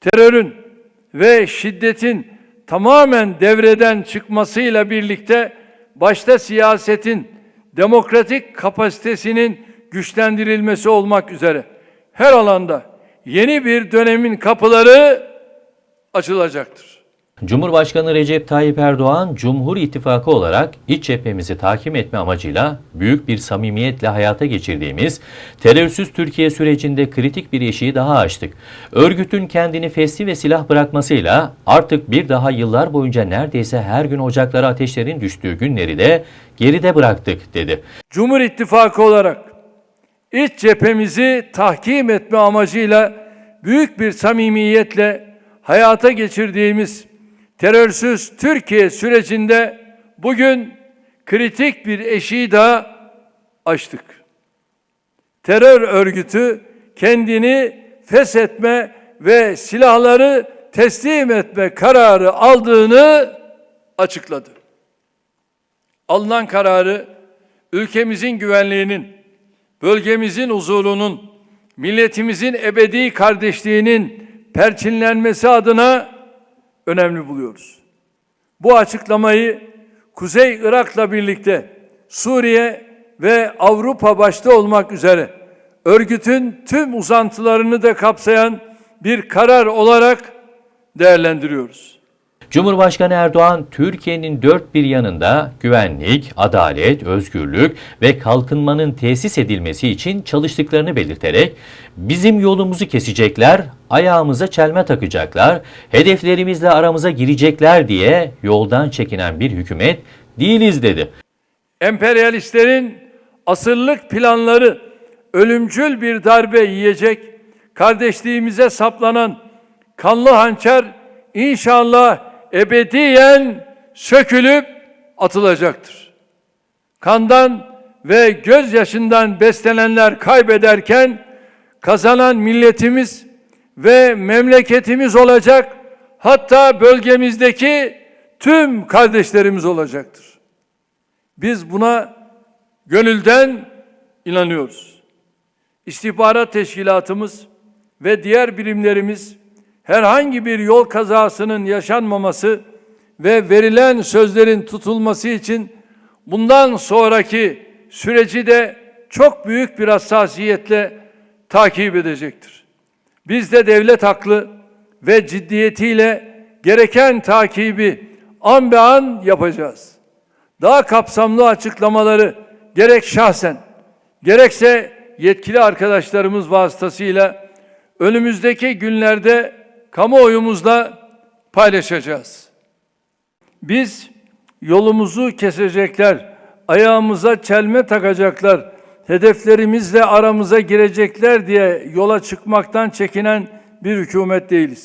terörün ve şiddetin tamamen devreden çıkmasıyla birlikte başta siyasetin demokratik kapasitesinin güçlendirilmesi olmak üzere her alanda yeni bir dönemin kapıları açılacaktır. Cumhurbaşkanı Recep Tayyip Erdoğan, Cumhur İttifakı olarak iç cephemizi takip etme amacıyla büyük bir samimiyetle hayata geçirdiğimiz terörsüz Türkiye sürecinde kritik bir eşiği daha açtık. Örgütün kendini fesli ve silah bırakmasıyla artık bir daha yıllar boyunca neredeyse her gün ocaklara ateşlerin düştüğü günleri de geride bıraktık dedi. Cumhur İttifakı olarak iç cephemizi tahkim etme amacıyla büyük bir samimiyetle hayata geçirdiğimiz terörsüz Türkiye sürecinde bugün kritik bir eşiği daha aştık. Terör örgütü kendini feshetme ve silahları teslim etme kararı aldığını açıkladı. Alınan kararı ülkemizin güvenliğinin, bölgemizin huzurunun, milletimizin ebedi kardeşliğinin perçinlenmesi adına önemli buluyoruz. Bu açıklamayı Kuzey Irak'la birlikte Suriye ve Avrupa başta olmak üzere örgütün tüm uzantılarını da kapsayan bir karar olarak değerlendiriyoruz. Cumhurbaşkanı Erdoğan, Türkiye'nin dört bir yanında güvenlik, adalet, özgürlük ve kalkınmanın tesis edilmesi için çalıştıklarını belirterek, bizim yolumuzu kesecekler, ayağımıza çelme takacaklar, hedeflerimizle aramıza girecekler diye yoldan çekinen bir hükümet değiliz dedi. Emperyalistlerin asırlık planları ölümcül bir darbe yiyecek, kardeşliğimize saplanan kanlı hançer inşallah ebediyen sökülüp atılacaktır. Kandan ve gözyaşından beslenenler kaybederken kazanan milletimiz ve memleketimiz olacak. Hatta bölgemizdeki tüm kardeşlerimiz olacaktır. Biz buna gönülden inanıyoruz. İstihbarat teşkilatımız ve diğer birimlerimiz herhangi bir yol kazasının yaşanmaması ve verilen sözlerin tutulması için bundan sonraki süreci de çok büyük bir hassasiyetle takip edecektir. Biz de devlet haklı ve ciddiyetiyle gereken takibi an be an yapacağız. Daha kapsamlı açıklamaları gerek şahsen gerekse yetkili arkadaşlarımız vasıtasıyla önümüzdeki günlerde kamuoyumuzla paylaşacağız. Biz yolumuzu kesecekler, ayağımıza çelme takacaklar, hedeflerimizle aramıza girecekler diye yola çıkmaktan çekinen bir hükümet değiliz.